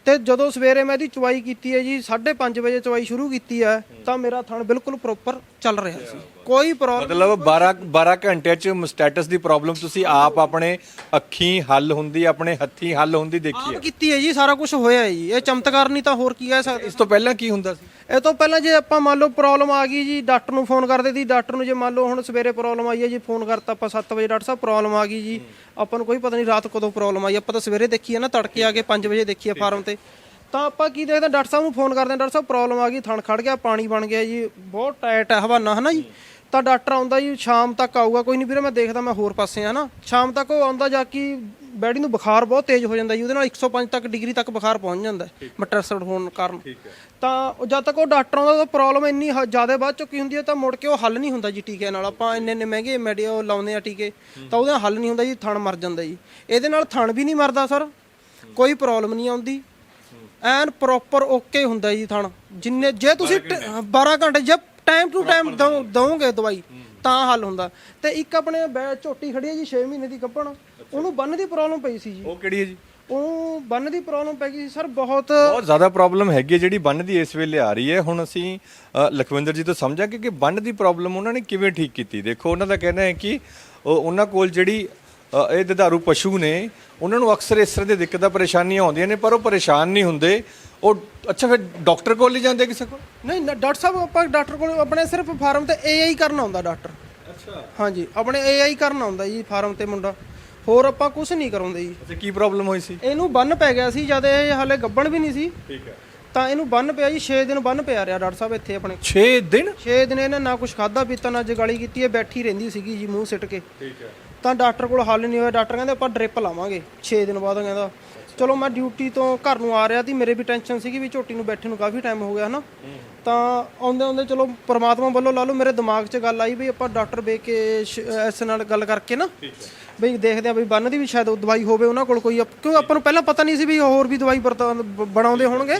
ਤੇ ਜਦੋਂ ਸਵੇਰੇ ਮੈਂ ਇਹਦੀ ਚਵਾਈ ਕੀਤੀ ਹੈ ਜੀ 5:30 ਵਜੇ ਚਵਾਈ ਸ਼ੁਰੂ ਕੀਤੀ ਹੈ ਤਾਂ ਮੇਰਾ ਥਣ ਬਿਲਕੁਲ ਪ੍ਰੋਪਰ ਚੱਲ ਰਿਹਾ ਸੀ। ਕੋਈ ਪ੍ਰੋਬਲਮ ਮਤਲਬ 12 12 ਘੰਟਿਆਂ ਚ ਸਟੇਟਸ ਦੀ ਪ੍ਰੋਬਲਮ ਤੁਸੀਂ ਆਪ ਆਪਣੇ ਅੱਖੀਂ ਹੱਲ ਹੁੰਦੀ ਆਪਣੇ ਹੱਥੀਂ ਹੱਲ ਹੁੰਦੀ ਦੇਖੀ ਹੈ। ਕੀਤੀ ਹੈ ਜੀ ਸਾਰਾ ਕੁਝ ਹੋਇਆ ਹੈ ਜੀ। ਇਹ ਚਮਤਕਾਰ ਨਹੀਂ ਤਾਂ ਹੋਰ ਕੀ ਕਹਿ ਸਕਦੇ। ਇਸ ਤੋਂ ਪਹਿਲਾਂ ਕੀ ਹੁੰਦਾ ਸੀ? ਇਹ ਤੋਂ ਪਹਿਲਾਂ ਜੇ ਆਪਾਂ ਮੰਨ ਲਓ ਪ੍ਰੋਬਲਮ ਆ ਗਈ ਜੀ ਡਾਕਟਰ ਨੂੰ ਫੋਨ ਕਰਦੇ ਸੀ ਡਾਕਟਰ ਨੂੰ ਜੇ ਮੰਨ ਲਓ ਹੁਣ ਸਵੇਰੇ ਪ੍ਰੋਬਲਮ ਆਈ ਹੈ ਜੀ ਫੋਨ ਕਰਤਾ ਆਪਾਂ 7 ਵਜੇ ਡਾਕਟਰ ਸਾਹਿਬ ਪ੍ਰੋਬਲਮ ਆ ਗਈ ਜੀ। ਆਪਾਂ ਨੂੰ ਕੋਈ ਪਤਾ ਨਹੀਂ ਰਾਤ ਕਦੋਂ ਪ੍ਰੋਬਲਮ ਆਈ ਆਪਾਂ ਤਾਂ ਸਵੇਰੇ ਦੇਖੀ ਹੈ ਨਾ ਤੜਕੇ ਆ ਕੇ 5 ਵਜੇ ਦੇਖੀ ਹੈ ਫਾਰਮ ਤੇ। ਤਾਂ ਆਪਾਂ ਕੀ ਦੇਖਦੇ ਹਾਂ, ਡਾਕਟਰ ਸਾਹਿਬ ਨੂੰ ਫੋਨ ਕਰਦੇ ਹਾਂ, ਡਾਕਟਰ ਸਾਹਿਬ ਪ੍ਰੋਬਲਮ ਆ ਗਈ ਥਣ ਖੜ ਗਿਆ ਪਾਣੀ ਬਣ ਗਿਆ ਜੀ ਬਹੁਤ ਟਾਈਟ ਹੈ ਹਵਾਨਾ ਹਨਾ ਜੀ। ਤਾਂ ਡਾਕਟਰ ਆਉਂਦਾ ਜੀ ਸ਼ਾਮ ਤੱਕ ਆਊਗਾ ਕੋਈ ਨਹੀਂ ਵੀਰੇ ਮੈਂ ਦੇਖਦਾ ਮੈਂ ਹੋਰ ਪਾਸੇ ਆ ਨਾ ਸ਼ਾਮ ਤੱਕ ਉਹ ਆਉਂਦਾ ਜਾ ਕੇ ਬੈਡੀ ਨੂੰ ਬੁਖਾਰ ਬਹੁਤ ਤੇਜ਼ ਹੋ ਜਾਂਦਾ ਜੀ ਉਹਦੇ ਨਾਲ 105 ਤੱਕ ਡਿਗਰੀ ਤੱਕ ਬੁਖਾਰ ਪਹੁੰਚ ਜਾਂਦਾ ਮਟਰਸਡ ਹੋਣ ਕਾਰਨ। ਤਾਂ ਜਦ ਤੱਕ ਉਹ ਡਾਕਟਰ ਆਉਂਦਾ ਤਾਂ ਪ੍ਰੋਬਲਮ ਇੰਨੀ ਜ਼ਿਆਦਾ ਵੱਧ ਚੁੱਕੀ ਹੁੰਦੀ ਹੈ ਤਾਂ ਮੁੜ ਕੇ ਉਹ ਹੱਲ ਨਹੀਂ ਹੁੰਦਾ ਜੀ ਟੀਕੇ ਨਾਲ। ਆਪਾਂ ਇੰਨੇ ਇੰਨੇ ਮਹਿੰਗੇ ਮੈਡੀਓ ਲਾਉਂਦੇ ਆ ਟੀਕੇ ਤਾਂ ਉਹਦੇ ਨਾਲ ਹੱਲ ਨਹੀਂ ਹੁੰਦਾ ਜੀ ਥਣ ਮਰ ਜਾਂਦਾ ਜੀ। ਇਹਦੇ ਨਾਲ ਥਣ ਵੀ ਨਹੀਂ ਮਰਦਾ ਸਰ ਕੋਈ ਪ੍ਰੋਬਲਮ ਨਹੀਂ ਆਉਂਦੀ। ਐਨ ਪ੍ਰੋਪਰ ਓਕੇ ਹੁੰਦਾ ਜੀ ਥਣ। ਜਿੰਨੇ ਜੇ ਤੁਸੀਂ ਟ- 12 ਘੰਟੇ ਜੇ ਟਾਈਮ ਟੂ ਟਾਈਮ ਦਵੋਗੇ ਦਵਾਈ ਤਾਂ ਹੱਲ ਹੁੰਦਾ। ਤੇ ਇੱਕ ਆਪਣੇ ਬੈ ਝੋਟੀ ਖੜੀ ਹੈ ਜੀ 6 ਮਹੀਨੇ ਦੀ ਗੱਭਣ ਉਹਨੂੰ ਬੰਨ ਦੀ ਪ੍ਰੋਬਲਮ ਪਈ ਸੀ ਜੀ। ਉਹ ਕਿਹੜੀ ਹੈ ਜੀ? ਉਹ ਬੰਨ ਦੀ ਪ੍ਰੋਬਲਮ ਪੈ ਗਈ ਸੀ। ਸਰ ਬਹੁਤ ਬਹੁਤ ਜ਼ਿਆਦਾ ਪ੍ਰੋਬਲਮ ਹੈਗੀ ਹੈ ਜਿਹੜੀ ਬੰਨ ਦੀ ਇਸ ਵੇਲੇ ਆ ਰਹੀ ਹੈ। ਹੁਣ ਅਸੀਂ ਅ, ਲਖਵਿੰਦਰ ਜੀ ਤੋਂ ਸਮਝਾਂਗੇ ਕਿ ਬੰਨ ਦੀ ਪ੍ਰੋਬਲਮ ਉਹਨਾਂ ਨੇ ਕਿਵੇਂ ਠੀਕ ਕੀਤੀ। ਦੇਖੋ ਉਹਨਾਂ ਦਾ ਕਹਿਣਾ ਹੈ ਕਿ ਉਹ- ਉਹਨਾਂ ਕੋਲ ਜਿਹੜੀ ਇਹ ਦੁਧਾਰੂ ਪਸ਼ੂ ਨੇ ਉਹਨਾਂ ਨੂੰ ਅਕਸਰ ਇਸ ਤਰ੍ਹਾਂ ਦੀ ਦਿੱਕਤਾਂ ਪਰੇਸ਼ਾਨੀਆਂ ਆਉਂਦੀਆਂ ਨੇ ਪਰ ਉਹ ਪਰੇਸ਼ਾਨ ਨਹੀਂ ਹੁੰਦੇ। ਉਹ ਅੱਛਾ ਫਿਰ ਡਾਕਟਰ ਕੋਲ ਨਹੀਂ ਜਾਂਦੇ ਕਿਸੇ ਕੋਲ? ਨਹੀਂ ਨਾ- ਡਾਕਟਰ ਸਾਹਿਬ ਆਪਾਂ ਡਾਕਟਰ ਕੋਲ ਆਪਣੇ ਸਿਰਫ ਫਾਰਮ ਤੇ ਏਆਈ ਕਰਨ ਆਉਂਦਾ ਡਾਕਟਰ। ਅੱਛਾ। ਹਾਂਜੀ ਆਪਣੇ ਏਆਈ ਕਰਨ ਆਉਂਦਾ ਜੀ ਫਾਰਮ ਤੇ ਮੁੰਡਾ। ਹੋਰ ਆਪਾਂ ਕੁਝ ਨਹੀਂ ਕਰਾਉਂਦੇ ਜੀ। ਅੱਛਾ ਕੀ ਪ੍ਰੋਬਲਮ ਹੋਈ ਸੀ? ਇਹਨੂੰ ਬੰਨ ਪੈ ਗਿਆ ਸੀ ਜਦ ਇਹ ਹਾਲੇ ਗੱਬਣ ਵੀ ਨਹੀਂ ਸੀ। ਠੀਕ ਹੈ। ਤਾਂ ਇਹਨੂੰ ਬੰਨ ਪਿਆ ਜੀ 6 ਦਿਨ ਬੰਨ ਪਿਆ ਰਿਹਾ ਡਾਕਟਰ ਸਾਹਿਬ ਇੱਥੇ ਆਪਣੇ। 6 ਦਿਨ? 6 ਦਿਨ ਇਹਨੇ ਨਾ ਕੁਝ ਖਾਦਾ ਪੀਤਾ ਨਾ ਜਗਾਲੀ ਕੀਤੀ ਇਹ ਬੈਠੀ ਰਹਿੰਦੀ ਸੀਗੀ ਜੀ ਮੂੰਹ ਸਿੱਟ ਕੇ। ਠੀਕ ਹੈ। ਤਾਂ ਡਾਕਟਰ ਕੋਲ ਹੱਲ ਨਹੀਂ ਹੋਇਆ। ਡਾਕਟਰ ਕਹਿੰਦੇ ਆਪਾਂ ਡ੍ਰਿਪ ਲਾਵਾਂਗੇ। 6 ਦਿਨ ਬਾਅਦ ਕਹਿੰਦਾ ਚਲੋ ਮੈਂ ਡਿਊਟੀ ਤੋਂ ਘਰ ਨੂੰ ਆ ਰਿਹਾ ਸੀ ਮੇਰੇ ਵੀ ਟੈਨਸ਼ਨ ਸੀਗੀ ਵੀ ਝੋਟੀ ਨੂੰ ਬੈਠੇ ਨੂੰ ਕਾਫੀ ਟਾਈਮ ਹੋ ਗਿਆ ਹਨਾ? ਤਾਂ ਆਉਂਦੇ ਆਉਂਦੇ ਚਲੋ ਪ੍ਰਮਾਤਮਾ ਵੱਲੋਂ ਲਾ ਲਓ ਮੇਰੇ ਦਿਮਾਗ 'ਚ ਗੱਲ ਆਈ ਵੀ ਆਪਾਂ ਡਾਕਟਰ ਬੇ ਕੇ ਸ਼- ਇਸ ਨਾਲ ਗੱਲ ਕਰਕੇ ਨਾ ਬਈ ਦੇਖਦੇ ਆ ਵੀ ਬੰਨ ਦੀ ਵੀ ਸ਼ਾਇਦ ਉਹ ਦਵਾਈ ਹੋਵੇ ਉਹਨਾਂ ਕੋਲ ਕੋਈ ਕਿਉਂ ਆਪਾਂ ਨੂੰ ਪਹਿਲਾਂ ਪਤਾ ਨਹੀਂ ਸੀ ਵੀ ਹੋਰ ਵੀ ਦਵਾਈ ਬਣਾਉਂਦੇ ਹੋਣਗੇ।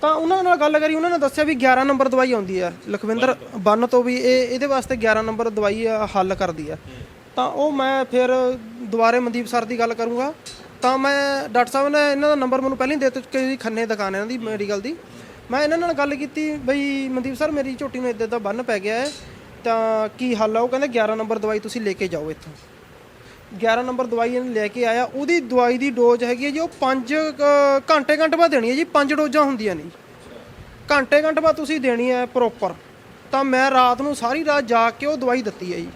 ਤਾਂ ਉਹਨਾਂ ਨਾਲ ਗੱਲ ਕਰੀ ਉਹਨਾਂ ਨੇ ਦੱਸਿਆ ਵੀ 11 ਨੰਬਰ ਦਵਾਈ ਆਉਂਦੀ ਆ। ਲਖਵਿੰਦਰ ਬੰਨ ਤੋਂ ਵੀ ਇਹ ਇਹਦੇ ਵਾਸਤੇ 11 ਨੰਬਰ ਦਵਾਈ ਹੱਲ ਕਰਦੀ ਆ। ਤਾਂ ਉਹ ਮੈਂ ਫਿਰ ਦੁਬਾਰੇ ਮਨਦੀਪ ਸਰ ਦੀ ਗੱਲ ਕਰੂੰਗਾ। ਤਾਂ ਮੈਂ ਡਾਕਟਰ ਸਾਹਿਬ ਨੇ ਇਹਨਾਂ ਦਾ ਨੰਬਰ ਮੈਨੂੰ ਪਹਿਲਾਂ ਹੀ ਦੇ ਚੁੱਕੇ ਸੀ ਖੰਨੇ ਦੁਕਾਨ ਇਹਨਾਂ ਦੀ ਮੈਡੀਕਲ ਦੀ। ਮੈਂ ਇਹਨਾਂ ਨਾਲ ਗੱਲ ਕੀਤੀ, ਬਈ ਮਨਦੀਪ ਸਰ, ਮੇਰੀ ਝੋਟੀ ਨੂੰ ਇੱਦਾਂ ਦਾ ਬੰਨ ਪੈ ਗਿਆ ਹੈ। ਤਾਂ ਕੀ ਹੱਲ ਆ? ਉਹ ਕਹਿੰਦੇ 11 ਨੰਬਰ ਦਵਾਈ ਤੁਸੀਂ ਲੈ ਕੇ ਜਾਓ ਇੱਥੋਂ। 11 ਨੰਬਰ ਦਵਾਈ ਇਹਨੇ ਲੈ ਕੇ ਆਇਆ। ਉਹਦੀ ਦਵਾਈ ਦੀ ਡੋਜ਼ ਹੈਗੀ ਹੈ ਜੀ, ਉਹ 5 ਘੰਟੇ ਘੰਟੇ ਬਾਅਦ ਦੇਣੀ ਹੈ ਜੀ 5 ਡੋਜ਼ਾਂ ਹੁੰਦੀਆਂ ਨੇ। ਘੰਟੇ ਘੰਟੇ ਬਾਅਦ ਤੁਸੀਂ ਦੇਣੀ ਹੈ ਪ੍ਰੋਪਰ ਤਾਂ ਮੈਂ ਰਾਤ ਨੂੰ ਸਾਰੀ ਰਾਤ ਜਾ ਕੇ ਉਹ ਦਵਾਈ ਦਿੱਤੀ ਹੈ ਜੀ।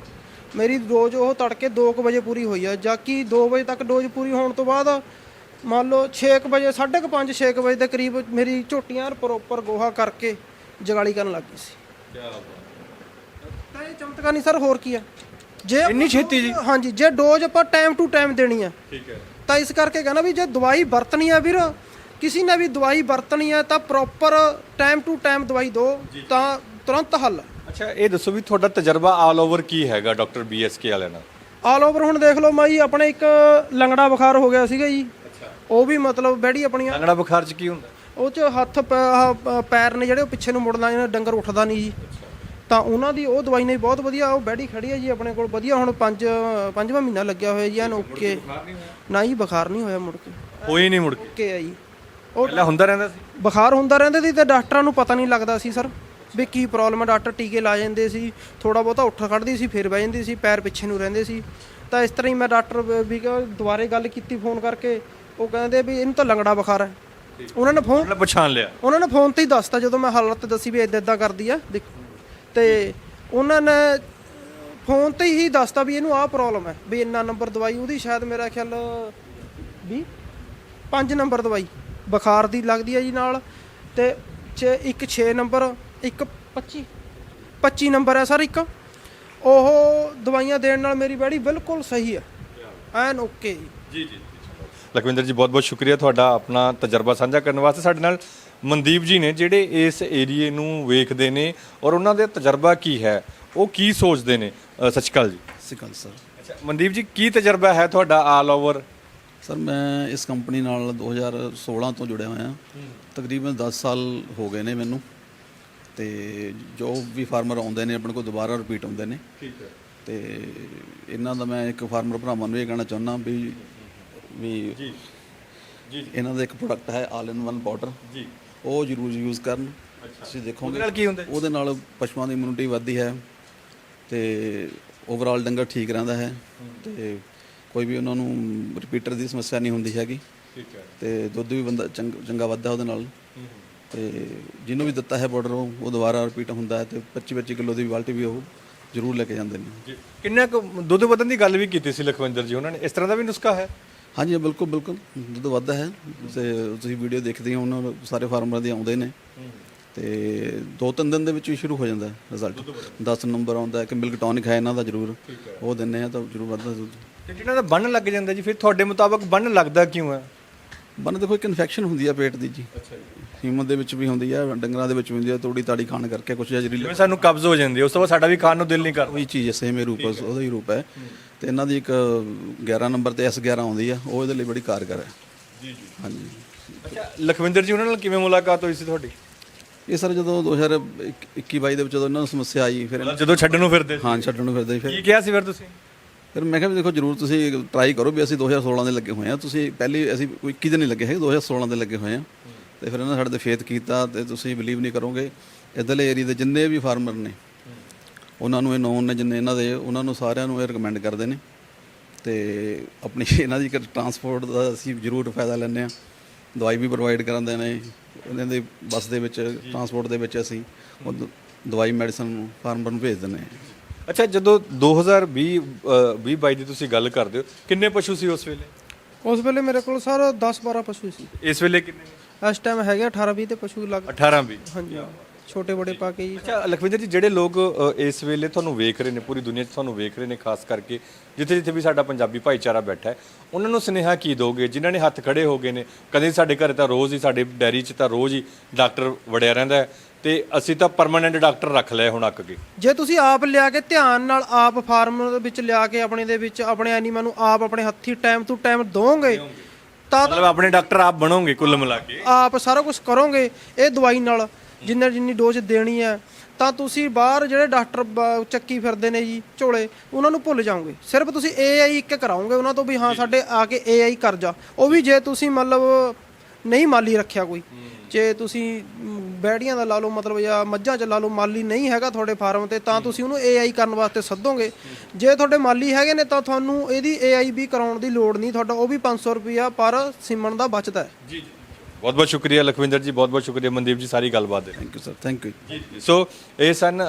ਮੇਰੀ ਡੋਜ਼ ਉਹ ਤੜਕੇ 2 ਵਜੇ ਪੂਰੀ ਹੋਈ ਹੈ ਜਾਂ ਕਿ 2 ਵਜੇ ਤੱਕ ਡੋਜ਼ ਪੂਰੀ ਹੋਣ ਤੋਂ ਬਾਅਦ ਮੰਨ ਲਓ 6 ਵਜੇ 5:30 6 ਵਜੇ ਦੇ ਕਰੀਬ ਮੇਰੀ ਝੋਟੀਆਂ ਪ੍ਰੋਪਰ ਗੋਹਾ ਕਰਕੇ ਜਗਾਲੀ ਕਰਨ ਲੱਗ ਗਈ ਸੀ। ਤਾਂ ਇਹ ਚਮਤਕਾਰ ਨਹੀਂ ਸਰ ਹੋਰ ਕੀ ਹੈ ਜੇ ਇੰਨੀ ਛੇਤੀ ਜੀ? ਹਾਂਜੀ ਜੇ ਡੋਜ਼ ਆਪਾਂ ਟਾਈਮ ਟੂ ਟਾਈਮ ਦੇਣੀ ਹੈ ਠੀਕ ਹੈ। ਤਾਂ ਇਸ ਕਰਕੇ ਕਹਿੰਦਾ ਵੀ ਜੇ ਦਵਾਈ ਵਰਤਣੀ ਹੈ ਵੀਰ ਕਿਸੇ ਨੇ ਵੀ ਦਵਾਈ ਵਰਤਣੀ ਹੈ ਤਾਂ ਪ੍ਰੋਪਰ ਟਾਈਮ ਟੂ ਟਾਈਮ ਦਵਾਈ ਦਿਓ ਤਾਂ ਤੁਰੰਤ ਹੱਲ। ਅੱਛਾ ਇਹ ਦੱਸੋ ਵੀ ਤੁਹਾਡਾ ਤਜਰਬਾ ਆਲ ਓਵਰ ਕੀ ਹੈਗਾ ਡਾਕਟਰ ਬੀਐਸਕੇ ਵਾਲਿਆਂ ਨਾਲ? ਆਲ ਓਵਰ ਹੁਣ ਦੇਖ ਲਓ ਮਾਈ ਆਪਣੇ ਇੱਕ ਲੰਗੜਾ ਬੁਖਾਰ ਹੋ ਗਿਆ ਸੀਗਾ ਜੀ। ਉਹ ਵੀ ਮਤਲਬ ਬੈੜੀ ਆਪਣੀਆਂ। ਲੰਗੜਾ ਬੁਖਾਰ ਚ ਕੀ ਹੁੰਦਾ? ਉਹ ਚ ਹੱਥ ਪੈ- ਆਹ ਪ- ਪੈਰ ਨੇ ਜਿਹੜੇ ਉਹ ਪਿੱਛੇ ਨੂੰ ਮੁੜਨਾ ਇਹਨਾਂ ਡੰਗਰ ਉੱਠਦਾ ਨਹੀਂ ਜੀ। ਤਾਂ ਉਹਨਾਂ ਦੀ ਉਹ ਦਵਾਈ ਨੇ ਬਹੁਤ ਵਧੀਆ ਉਹ ਬੈੜੀ ਖੜੀ ਹੈ ਜੀ ਆਪਣੇ ਕੋਲ ਵਧੀਆ ਹੁਣ ਪੰਜ ਪੰਜਵਾਂ ਮਹੀਨਾ ਲੱਗਿਆ ਹੋਇਆ ਜੀ ਐਨ ਓਕੇ। ਨਾ ਜੀ ਬੁਖਾਰ ਨਹੀਂ ਹੋਇਆ ਮੁੜ ਕੇ। ਹੋਈ ਨਹੀਂ ਮੁੜ ਕੇ? ਓਕੇ ਆ ਜੀ। ਉਹ ਪਹਿਲਾਂ ਹੁੰਦਾ ਰਹਿੰਦਾ ਸੀ? ਬੁਖਾਰ ਹੁੰਦਾ ਰਹਿੰਦਾ ਸੀ ਤੇ ਡਾਕਟਰਾਂ ਨੂੰ ਪਤਾ ਨਹੀਂ ਲੱਗਦਾ ਸੀ ਸਰ। ਵੀ ਕੀ ਪ੍ਰੋਬਲਮ ਹੈ ਡਾਕਟਰ ਟੀਕੇ ਲਾ ਜਾਂਦੇ ਸੀ ਥੋੜਾ ਬਹੁਤਾ ਉੱਠ ਖੜਦੀ ਸੀ ਫਿਰ ਬਹਿ ਜਾਂਦੀ ਸੀ ਪੈਰ ਪਿੱਛੇ ਨੂੰ ਰਹਿੰਦੇ ਸੀ। ਤਾਂ ਇਸ ਤਰ੍ਹਾਂ ਹੀ ਮੈਂ ਡਾਕਟਰ ਵ- ਦੁਬਾਰੇ ਗੱਲ ਕੀਤੀ ਫੋਨ ਕਰਕੇ ਉਹ ਕਹਿੰਦੇ ਵੀ ਇਹਨੂੰ ਤਾਂ ਲੰਗੜਾ ਬੁਖਾਰ ਹੈ। ਉਹਨਾਂ ਨੇ ਫੋਨ ਮਤਲਬ ਪਛਾਣ ਲਿਆ। ਉਹਨਾਂ ਨੇ ਫੋਨ ਤੇ ਹੀ ਦੱਸਤਾ ਜਦੋਂ ਮੈਂ ਹਾਲਤ ਦੱਸੀ ਵੀ ਇਦਾਂ ਇਦਾਂ ਕਰਦੀ ਆ ਦੇਖ। ਤੇ ਉਹਨਾਂ ਨੇ ਫੋਨ ਤੇ ਹੀ ਦੱਸਤਾ ਵੀ ਇਹਨੂੰ ਆਹ ਪ੍ਰੋਬਲਮ ਹੈ ਵੀ ਇੰਨਾ ਨੰਬਰ ਦਵਾਈ ਉਹਦੀ ਸ਼ਾਇਦ ਮੇਰਾ ਖਿਆਲ ਵੀ 5 ਨੰਬਰ ਦਵਾਈ ਬੁਖਾਰ ਦੀ ਲੱਗਦੀ ਹੈ ਜੀ ਨਾਲ ਤੇ ਛੇ- ਇੱਕ 6 ਨੰਬਰ ਇੱਕ 25 25 ਨੰਬਰ ਹੈ ਸਰ ਇੱਕ। ਉਹ ਦਵਾਈਆਂ ਦੇਣ ਨਾਲ ਮੇਰੀ ਬੈੜੀ ਬਿਲਕੁਲ ਸਹੀ ਹੈ। ਐਨ ਓਕੇ ਜੀ। ਜੀ ਜੀ ਲਖਵਿੰਦਰ ਜੀ ਬਹੁਤ ਬਹੁਤ ਸ਼ੁਕਰੀਆ ਤੁਹਾਡਾ ਆਪਣਾ ਤਜਰਬਾ ਸਾਂਝਾ ਕਰਨ ਵਾਸਤੇ। ਸਾਡੇ ਨਾਲ ਮਨਦੀਪ ਜੀ ਨੇ ਜਿਹੜੇ ਇਸ ਏਰੀਏ ਨੂੰ ਵੇਖਦੇ ਨੇ ਔਰ ਉਹਨਾਂ ਦਾ ਤਜਰਬਾ ਕੀ ਹੈ ਉਹ ਕੀ ਸੋਚਦੇ ਨੇ? ਅ, ਸਤਿ ਸ਼੍ਰੀ ਅਕਾਲ ਜੀ। ਸਿਕਲ ਸਰ ਅੱਛਾ ਮਨਦੀਪ ਜੀ ਕੀ ਤਜਰਬਾ ਹੈ ਤੁਹਾਡਾ ਆਲ ਓਵਰ ਸਰ ਮੈਂ ਇਸ ਕੰਪਨੀ ਨਾਲ 2016 ਤੋਂ ਜੁੜਿਆ ਹੋਇਆ। ਤਕਰੀਬਨ 10 ਸਾਲ ਹੋ ਗਏ ਨੇ ਮੈਨੂੰ। ਤੇ ਜੋ ਵੀ ਫਾਰਮਰ ਆਉਂਦੇ ਨੇ ਆਪਣੇ ਕੋਲ ਦੁਬਾਰਾ ਰਿਪੀਟ ਆਉਂਦੇ ਨੇ। ਠੀਕ ਹੈ। ਤੇ ਇਹਨਾਂ ਦਾ ਮੈਂ ਇੱਕ ਫਾਰਮਰ ਭਰਾਵਾਂ ਨੂੰ ਇਹ ਕਹਿਣਾ ਚਾਹੁੰਦਾ ਵੀ ਵੀ ਜੀ। ਜੀ। ਇਹਨਾਂ ਦਾ ਇੱਕ ਪ੍ਰੋਡਕਟ ਹੈ ਆਲ ਇਨ ਵਨ ਪਾਊਡਰ ਜੀ। ਉਹ ਜ਼ਰੂਰ ਯੂਜ਼ ਕਰਨ। ਤੁਸੀਂ ਉਹਦੇ ਦੇਖੋਗੇ ਨਾਲ ਕੀ ਹੁੰਦਾ ਉਹਦੇ ਨਾਲ ਪਸ਼ੂਆਂ ਦੀ ਇਮਿਊਨਿਟੀ ਵੱਧਦੀ ਹੈ ਤੇ ਓਵਰਆਲ ਡੰਗਰ ਠੀਕ ਰਹਿੰਦਾ ਹੈ। ਤੇ ਕੋਈ ਵੀ ਉਹਨਾਂ ਨੂੰ ਰਿਪੀਟਰ ਦੀ ਸਮੱਸਿਆ ਨਹੀਂ ਹੁੰਦੀ ਹੈਗੀ। ਠੀਕ ਹੈ। ਤੇ ਦੁੱਧ ਵੀ ਬੰਦਾ ਚੰਗ- ਚੰਗਾ ਵੱਧਦਾ ਉਹਦੇ ਨਾਲ। ਤੇ ਜਿਹਨੂੰ ਵੀ ਦਿੱਤਾ ਹੈ ਬਾਰਡਰ ਉਹ ਉਹ ਦੁਬਾਰਾ ਰਿਪੀਟ ਹੁੰਦਾ ਹੈ ਤੇ 25 25 ਕਿਲੋ ਦੀ ਬਾਲਟੀ ਵੀ ਉਹ ਜ਼ਰੂਰ ਲੈ ਕੇ ਜਾਂਦੇ ਨੇ। ਜੀ। ਕਿੰਨਾ ਕੁ ਦੁੱਧ ਵਧਣ ਦੀ ਗੱਲ ਵੀ ਕੀਤੀ ਸੀ ਲਖਵਿੰਦਰ ਜੀ ਉਹਨਾਂ ਨੇ। ਇਸ ਤਰ੍ਹਾਂ ਦਾ ਵੀ ਨੁਸਖਾ ਹੈ? ਹਾਂਜੀ ਬਿਲਕੁਲ ਬਿਲਕੁਲ। ਦੁੱਧ ਵੱਧਦਾ ਹੈ। ਤੇ ਤੁਸੀਂ ਵੀਡੀਓ ਦੇਖਦੇ ਹੋ ਉਹਨਾਂ ਸਾਰੇ ਫਾਰਮਰਾਂ ਦੇ ਆਉਂਦੇ ਨੇ। ਤੇ ਦੋ ਤਿੰਨ ਦਿਨ ਦੇ ਵਿੱਚ ਹੀ ਸ਼ੁਰੂ ਹੋ ਜਾਂਦਾ ਹੈ ਰਿਜ਼ਲਟ 10 ਨੰਬਰ ਆਉਂਦਾ ਹੈ ਕਿ ਮਿਲਕ ਟੌਨਿਕ ਹੈ ਇਹਨਾਂ ਦਾ ਜ਼ਰੂਰ। ਉਹ ਦਿੰਨੇ ਆ ਤਾਂ ਜ਼ਰੂਰ ਵੱਧਦਾ ਦੁੱਧ। ਤੇ ਜਿਹਨਾਂ ਦਾ ਬੰਨ ਲੱਗ ਜਾਂਦਾ ਜੀ ਫਿਰ ਤੁਹਾਡੇ ਮੁਤਾਬਕ ਬੰਨ ਲੱਗਦਾ ਕਿਉਂ ਹੈ? ਬੰਨ ਦੇਖੋ ਇੱਕ ਇਨਫੈਕਸ਼ਨ ਹੁੰਦੀ ਆ ਪੇਟ ਦੀ ਜੀ। ਅੱਛਾ ਜੀ। ਹਿਊਮਨ ਦੇ ਵਿੱਚ ਵੀ ਹੁੰਦੀ ਆ ਡੰਗਰਾਂ ਦੇ ਵਿੱਚ ਵੀ ਹੁੰਦੀ ਆ ਤੋੜੀ ਤਾੜੀ ਖਾਣ ਕਰਕੇ ਕੁਝ ਜ਼ਹਿਰੀਲੇ ਜਿਵੇਂ ਸਾਨੂੰ ਕਬਜ਼ ਹੋ ਜਾਂਦੀ ਹੈ ਉਸ ਤੋਂ ਬਾਅਦ ਸਾਡਾ ਵੀ ਖਾਣ ਨੂੰ ਦਿਲ ਨਹੀਂ ਕਰਦਾ। ਉਹੀ ਚੀਜ਼ ਸੇਮ ਹੀ ਰੂਪ ਹੈ, ਉਹਦਾ ਹੀ ਰੂਪ ਹੈ। ਤੇ ਇਹਨਾਂ ਦੀ ਇੱਕ 11 ਨੰਬਰ ਤੇ S11 ਆਉਂਦੀ ਆ ਉਹ ਇਹਦੇ ਲਈ ਬੜੀ ਕਾਰਗਰ ਹੈ। ਜੀ ਜੀ। ਹਾਂਜੀ। ਅੱਛਾ ਲਖਵਿੰਦਰ ਜੀ ਉਹਨਾਂ ਨਾਲ ਕਿਵੇਂ ਮੁਲਾਕਾਤ ਹੋਈ ਸੀ ਤੁਹਾਡੀ? ਇਹ ਸਰ ਜਦੋਂ 2021 22 ਦੇ ਵਿੱਚ ਜਦੋਂ ਇਹਨਾਂ ਨੂੰ ਸਮੱਸਿਆ ਆਈ ਫਿਰ ਇਹਨਾਂ- ਜਦੋਂ ਛੱਡਣ ਨੂੰ ਫਿਰਦੇ ਸੀ। ਹਾਂ ਛੱਡਣ ਨੂੰ ਫਿਰਦੇ ਸੀ ਫਿਰ ਕੀ ਕਿਹਾ ਸੀ ਫਿਰ ਤੁਸੀਂ? ਫਿਰ ਮੈਂ ਕਿਹਾ ਵੀ ਦੇਖੋ ਜਰੂਰ ਤੁਸੀਂ ਟਰਾਈ ਕਰੋ ਵੀ ਅਸੀਂ 2016 ਦੇ ਲੱਗੇ ਹੋਏ ਆ। ਤੁਸੀਂ ਪਹਿਲੀ ਅਸੀਂ ਕੋਈ 21 ਦੇ ਨਹੀਂ ਲੱਗੇ ਹੈਗੇ 2016 ਦੇ ਲੱਗੇ ਹੋਏ ਆ। ਤੇ ਫਿਰ ਇਹਨਾਂ ਸਾਡੇ ਤੇ ਫੇਥ ਕੀਤਾ ਤੇ ਤੁਸੀਂ ਬਲੀਵ ਨਹੀਂ ਕਰੋਗੇ। ਇੱਧਰਲੇ ਏਰੀਆ ਦੇ ਜਿੰਨੇ ਵੀ ਫਾਰਮਰ ਨੇ ਉਹਨਾਂ ਨੂੰ ਇਹ ਨੌਨ ਨੇ ਜਿੰਨੇ ਇਹਨਾਂ ਦੇ ਉਹਨਾਂ ਨੂੰ ਸਾਰਿਆਂ ਨੂੰ ਇਹ ਰეკਮੈਂਡ ਕਰਦੇ ਨੇ। ਤੇ ਆਪਣੀ ਇਹਨਾਂ ਦੀ ਟਰਾਂਸਪੋਰਟ ਦਾ ਅਸੀਂ ਜ਼ਰੂਰ ਫਾਇਦਾ ਲੈਂਦੇ ਆ ਦਵਾਈ ਵੀ ਪ੍ਰੋਵਾਈਡ ਕਰਾਉਂਦੇ ਨੇ ਇਹਨਾਂ ਦੇ ਬੱਸ ਦੇ ਵਿੱਚ ਟਰਾਂਸਪੋਰਟ ਦੇ ਵਿੱਚ ਅਸੀਂ ਦਵਾਈ ਮੈਡੀਸਨ ਫਾਰਮਰ ਨੂੰ ਭੇਜ ਦਿੰਦੇ ਹਾਂ। ਅੱਛਾ ਜਦੋਂ 2020 ਅ, 20 22 ਦੀ ਤੁਸੀਂ ਗੱਲ ਕਰਦੇ ਹੋ ਕਿੰਨੇ ਪਸ਼ੂ ਸੀ ਉਸ ਵੇਲੇ? ਉਸ ਵੇਲੇ ਮੇਰੇ ਕੋਲ ਸਰ 10 12 ਪਸ਼ੂ ਸੀ। ਇਸ ਵੇਲੇ ਕਿੰਨੇ ਇਸ ਟਾਈਮ ਹੈਗੇ 18 20 ਤੇ ਪਸ਼ੂ ਲੱਗ 18 20 ਹਾਂਜੀ। ਛੋਟੇ ਬੜੇ ਪਾ ਕੇ ਜੀ ਅੱਛਾ ਲਖਵਿੰਦਰ ਜੀ ਜਿਹੜੇ ਲੋਕ ਅ, ਇਸ ਵੇਲੇ ਤੁਹਾਨੂੰ ਵੇਖ ਰਹੇ ਨੇ ਪੂਰੀ ਦੁਨੀਆ 'ਚ ਤੁਹਾਨੂੰ ਵੇਖ ਰਹੇ ਨੇ ਖਾਸ ਕਰਕੇ ਜਿੱਥੇ ਜਿੱਥੇ ਵੀ ਸਾਡਾ ਪੰਜਾਬੀ ਭਾਈਚਾਰਾ ਬੈਠਾ ਹੈ ਉਹਨਾਂ ਨੂੰ ਸੁਨੇਹਾ ਕੀ ਦੋਗੇ? ਜਿਨ੍ਹਾਂ ਨੇ ਹੱਥ ਖੜੇ ਹੋ ਗਏ ਨੇ ਕਦੇ ਸਾਡੇ ਘਰੇ ਤਾਂ ਰੋਜ਼ ਹੀ ਸਾਡੇ ਡੈਰੀ 'ਚ ਤਾਂ ਰੋਜ਼ ਹੀ ਡਾਕਟਰ ਵੜਿਆ ਰਹਿੰਦਾ ਹੈ ਤੇ ਅਸੀਂ ਤਾਂ ਪਰਮਾਨੈਂਟ ਡਾਕਟਰ ਰੱਖ ਲਏ ਹੁਣ ਅੱਕ ਕੇ। ਜੇ ਤੁਸੀਂ ਆਪ ਲਿਆ ਕੇ ਧਿਆਨ ਨਾਲ ਆਪ ਫਾਰਮ ਦੇ ਵਿੱਚ ਲਿਆ ਕੇ ਆਪਣੇ ਦੇ ਵਿੱਚ ਆਪਣੇ ਐਨੀਮਲ ਨੂੰ ਆਪ ਆਪਣੇ ਹੱਥੀ ਟਾਈਮ ਟੂ ਟਾਈਮ ਦੋਗੇ ਤਾਂ ਮਤਲਬ ਆਪਣੇ ਡਾਕਟਰ ਆਪ ਬਣੋਗੇ ਕੁੱਲ ਮਿਲਾ ਕੇ। ਆਪ ਸਾਰਾ ਕੁਝ ਕਰੋਗੇ ਇਹ ਦਵਾਈ ਨਾਲ ਜਿੰਨਾ ਜਿੰਨੀ ਡੋਜ਼ ਦੇਣੀ ਹੈ ਤਾਂ ਤੁਸੀਂ ਬਾਹਰ ਜਿਹੜੇ ਡਾਕਟਰ ਬ- ਚੱਕੀ ਫਿਰਦੇ ਨੇ ਜੀ ਝੋਲੇ ਉਹਨਾਂ ਨੂੰ ਭੁੱਲ ਜਾਓਗੇ। ਸਿਰਫ ਤੁਸੀਂ ਏਆਈ ਇੱਕ ਕਰਾਓਗੇ ਉਹਨਾਂ ਤੋਂ ਵੀ ਹਾਂ ਸਾਡੇ ਆ ਕੇ ਏਆਈ ਕਰ ਜਾ ਉਹ ਵੀ ਜੇ ਤੁਸੀਂ ਮਤਲਬ ਨਹੀਂ ਮਾਲੀ ਰੱਖਿਆ ਕੋਈ। ਜੇ ਤੁਸੀਂ ਬੈੜੀਆਂ ਦਾ ਲਾ ਲਓ ਮਤਲਬ ਜਾਂ ਮੱਝਾਂ ਚ ਲਾ ਲਓ ਮਾਲੀ ਨਹੀਂ ਹੈਗਾ ਤੁਹਾਡੇ ਫਾਰਮ ਤੇ ਤਾਂ ਤੁਸੀਂ ਉਹਨੂੰ ਏਆਈ ਕਰਨ ਵਾਸਤੇ ਸੱਦੋਗੇ। ਜੇ ਤੁਹਾਡੇ ਮਾਲੀ ਹੈਗੇ ਨੇ ਤਾਂ ਤੁਹਾਨੂੰ ਇਹਦੀ ਏਆਈ ਵੀ ਕਰਾਉਣ ਦੀ ਲੋੜ ਨਹੀਂ। ਤੁਹਾਡਾ ਉਹ ਵੀ 500 ਰੁਪਿਆ ਪਰ ਸਿਮਣ ਦਾ ਬਚਦਾ ਹੈ। ਜੀ ਜੀ। ਬਹੁਤ ਬਹੁਤ ਸ਼ੁਕਰੀਆ ਲਖਵਿੰਦਰ ਜੀ ਬਹੁਤ ਬਹੁਤ ਸ਼ੁਕਰੀਆ ਮਨਦੀਪ ਜੀ ਸਾਰੀ ਗੱਲਬਾਤ ਦੇ thank you sir thank you ਜੀ ਸੋ ਇਹ ਸਨ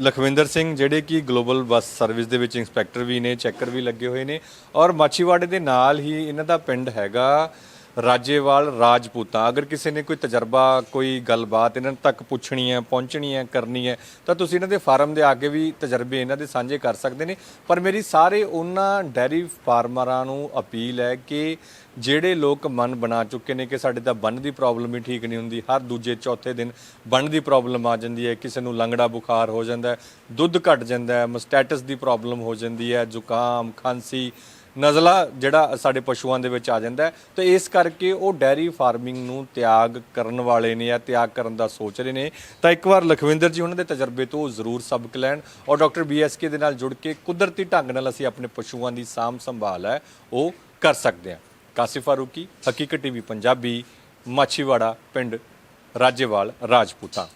ਲਖਵਿੰਦਰ ਸਿੰਘ ਜਿਹੜੇ ਕਿ ਗਲੋਬਲ ਬੱਸ ਸਰਵਿਸ ਦੇ ਵਿੱਚ ਇੰਸਪੈਕਟਰ ਵੀ ਨੇ ਚੈੱਕਰ ਵੀ ਲੱਗੇ ਹੋਏ ਨੇ। ਔਰ ਮਾਚੀਵਾੜੇ ਦੇ ਨਾਲ ਹੀ ਇਹਨਾਂ ਦਾ ਪਿੰਡ ਹੈਗਾ ਰਾਜੇਵਾਲ ਰਾਜਪੂਤਾਂ, ਅਗਰ ਕਿਸੇ ਨੇ ਕੋਈ ਤਜਰਬਾ, ਕੋਈ ਗੱਲਬਾਤ ਇਹਨਾਂ ਤੱਕ ਪੁੱਛਣੀ ਹੈ, ਪਹੁੰਚਣੀ ਹੈ, ਕਰਨੀ ਹੈ, ਤਾਂ ਤੁਸੀਂ ਇਹਨਾਂ ਦੇ ਫਾਰਮ ਦੇ ਅੱਗੇ ਵੀ ਤਜਰਬੇ ਇਹਨਾਂ ਦੇ ਸਾਂਝੇ ਕਰ ਸਕਦੇ ਨੇ। ਪਰ ਮੇਰੀ ਸਾਰੇ ਉਹਨਾਂ ਡੈਰੀ ਫਾਰਮਰਾਂ ਨੂੰ ਅਪੀਲ ਹੈ ਕਿ ਜਿਹੜੇ ਲੋਕ ਮਨ ਬਣਾ ਚੁੱਕੇ ਨੇ ਕਿ ਸਾਡੇ ਤਾਂ ਬੰਨ ਦੀ ਪ੍ਰੋਬਲਮ ਹੀ ਠੀਕ ਨਹੀਂ ਹੁੰਦੀ, ਹਰ ਦੂਜੇ ਚੌਥੇ ਦਿਨ ਬੰਨ ਦੀ ਪ੍ਰੋਬਲਮ ਆ ਜਾਂਦੀ ਹੈ, ਕਿਸੇ ਨੂੰ ਲੰਗੜਾ ਬੁਖਾਰ ਹੋ ਜਾਂਦਾ ਹੈ, ਦੁੱਧ ਘਟ ਜਾਂਦਾ ਹੈ, ਮਸਟੈਟਸ ਦੀ ਪ੍ਰੋਬਲਮ ਹੋ ਜਾਂਦੀ ਹੈ, ਜ਼ੁਕਾਮ, ਖਾਂਸੀ ਨਜ਼ਲਾ ਜਿਹੜਾ ਸਾਡੇ ਪਸ਼ੂਆਂ ਦੇ ਵਿੱਚ ਆ ਜਾਂਦਾ ਹੈ। ਤੇ ਇਸ ਕਰਕੇ ਉਹ ਡੈਰੀ ਫਾਰਮਿੰਗ ਨੂੰ ਤਿਆਗ ਕਰਨ ਵਾਲੇ ਨੇ ਜਾਂ ਤਿਆਗ ਕਰਨ ਦਾ ਸੋਚ ਰਹੇ ਨੇ। ਤਾਂ ਇੱਕ ਵਾਰ ਲਖਵਿੰਦਰ ਜੀ ਉਹਨਾਂ ਦੇ ਤਜਰਬੇ ਤੋਂ ਜ਼ਰੂਰ ਸਬਕ ਲੈਣ ਔਰ ਡਾਕਟਰ ਬੀਐਸਕੇ ਦੇ ਨਾਲ ਜੁੜ ਕੇ ਕੁਦਰਤੀ ਢੰਗ ਨਾਲ ਅਸੀਂ ਆਪਣੇ ਪਸ਼ੂਆਂ ਦੀ ਸਾਂਭ ਸੰਭਾਲ ਹੈ, ਉਹ ਕਰ ਸਕਦੇ ਹਾਂ। ਕਾਸਿਫ ਫਾਰੂਕੀ, ਹਕੀਕਤ ਟੀਵੀ, ਪੰਜਾਬੀ, ਮਾਛੀਵਾੜਾ, ਪਿੰਡ ਰਾਜੇਵਾਲ, ਰਾਜਪੂਤਾਂ।